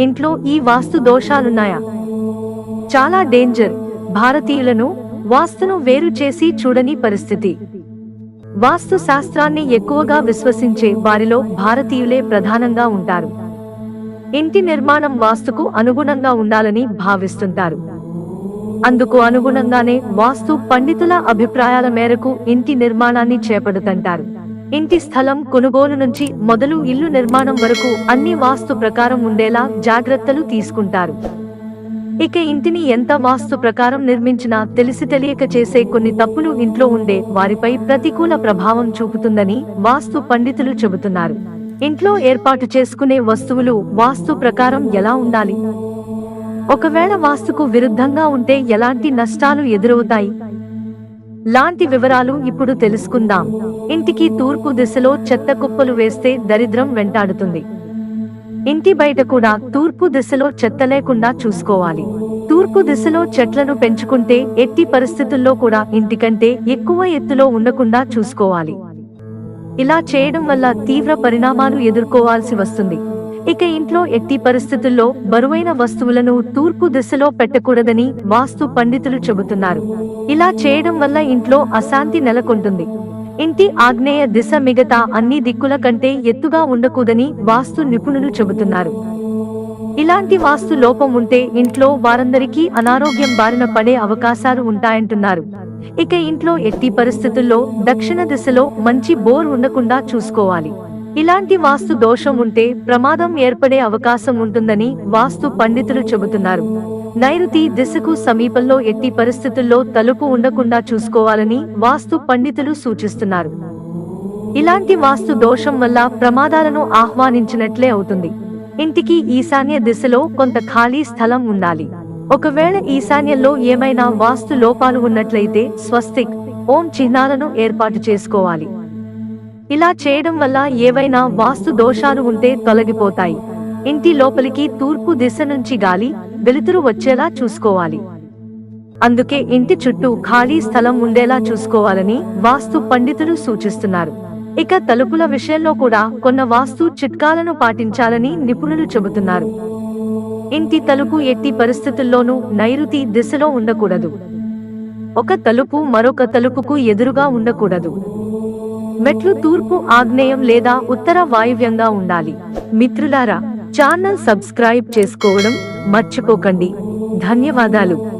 ఇంట్లో ఈ వాస్తు దోషాలున్నాయా? చాలా డేంజర్. భారతీయులను వాస్తును వేరు చేసి చూడని పరిస్థితి. వాస్తు శాస్త్రాన్ని ఎక్కువగా విశ్వసించే వారిలో భారతీయులే ప్రధానంగా ఉంటారు. ఇంటి నిర్మాణం వాస్తుకు అనుగుణంగా ఉండాలని భావిస్తుంటారు. అందుకు అనుగుణంగానే వాస్తు పండితుల అభిప్రాయాల మేరకు ఇంటి నిర్మాణాన్ని చేపడుతుంటారు. ఇంటి స్థలం కొనుగోలు నుంచి మొదలు ఇల్లు నిర్మాణం వరకు అన్ని వాస్తు ప్రకారం ఉండేలా జాగ్రత్తలు తీసుకుంటారు. ఇక ఇంటిని ఎంత వాస్తు ప్రకారం నిర్మించినా తెలిసి తెలియక చేసే కొన్ని తప్పులు ఇంట్లో ఉండే వారిపై ప్రతికూల ప్రభావం చూపుతుందని వాస్తు పండితులు చెబుతున్నారు. ఇంట్లో ఏర్పాటు చేసుకునే వస్తువులు వాస్తు ప్రకారం ఎలా ఉండాలి? ఒకవేళ వాస్తుకు విరుద్ధంగా ఉంటే ఎలాంటి నష్టాలు ఎదురవుతాయి? లాంటి వివరాలు ఇప్పుడు తెలుసుకుందాం. ఇంటికి తూర్పు దిశలో చెత్త కుప్పలు వేస్తే దరిద్రం వెంటాడుతుంది. ఇంటి బయట కూడా తూర్పు దిశలో చెత్త లేకుండా చూసుకోవాలి. తూర్పు దిశలో చెట్లను పెంచుకుంటే ఎట్టి పరిస్థితుల్లో కూడా ఇంటికంటే ఎక్కువ ఎత్తులో ఉండకుండా చూసుకోవాలి. ఇలా చేయడం వల్ల తీవ్ర పరిణామాలు ఎదుర్కోవాల్సి వస్తుంది. ఇక ఇంట్లో ఎట్టి పరిస్థితుల్లో బరువైన వస్తువులను తూర్పు దిశలో పెట్టకూడదని వాస్తు పండితులు చెబుతున్నారు. ఇలా చేయడం వల్ల ఇంట్లో అశాంతి నెలకొంటుంది. ఇంటి ఆగ్నేయ దిశ మిగతా అన్ని దిక్కుల కంటే ఎత్తుగా ఉండకూడదని వాస్తు నిపుణులు చెబుతున్నారు. ఇలాంటి వాస్తు లోపం ఉంటే ఇంట్లో వారందరికీ అనారోగ్యం బారిన పడే అవకాశాలు ఉంటాయంటున్నారు. ఇక ఇంట్లో ఎట్టి పరిస్థితుల్లో దక్షిణ దిశలో మంచి బోర్ ఉండకుండా చూసుకోవాలి. ఇలాంటి వాస్తు దోషం ఉంటే ప్రమాదం ఏర్పడే అవకాశం ఉంటుందని వాస్తు పండితులు చెబుతున్నారు. నైరుతి దిశకు సమీపంలో ఎట్టి పరిస్థితుల్లో తలుపు ఉండకుండా చూసుకోవాలని వాస్తు పండితులు సూచిస్తున్నారు. ఇలాంటి వాస్తు దోషం వల్ల ప్రమాదాలను ఆహ్వానించినట్లే అవుతుంది. ఇంటికి ఈశాన్య దిశలో కొంత ఖాళీ స్థలం ఉండాలి. ఒకవేళ ఈశాన్యంలో ఏమైనా వాస్తు లోపాలు ఉన్నట్లయితే స్వస్తిక్ ఓం చిహ్నాలను ఏర్పాటు చేసుకోవాలి. ఇలా చేయడం వల్ల ఏవైనా వాస్తు దోషాలు ఉంటే తొలగిపోతాయి. ఇంటి లోపలికి తూర్పు దిశ నుంచి గాలి వెలుతురు వచ్చేలా చూసుకోవాలి. అందుకే ఇంటి చుట్టూ ఖాళీ స్థలం ఉండేలా చూసుకోవాలని వాస్తు పండితులు సూచిస్తున్నారు. ఇక తలుపుల విషయంలో కూడా కొన్న వాస్తు చిట్కాలను పాటించాలని నిపుణులు చెబుతున్నారు. ఇంటి తలుపు ఎట్టి పరిస్థితుల్లోనూ నైరుతి దిశలో ఉండకూడదు. ఒక తలుపు మరొక తలుపుకు ఎదురుగా ఉండకూడదు. మెట్లు తూర్పు ఆగ్నేయం లేదా ఉత్తర వాయువ్యంగా ఉండాలి. మిత్రులారా ఛానల్ సబ్స్క్రైబ్ చేసుకోవడం మర్చిపోకండి. ధన్యవాదాలు.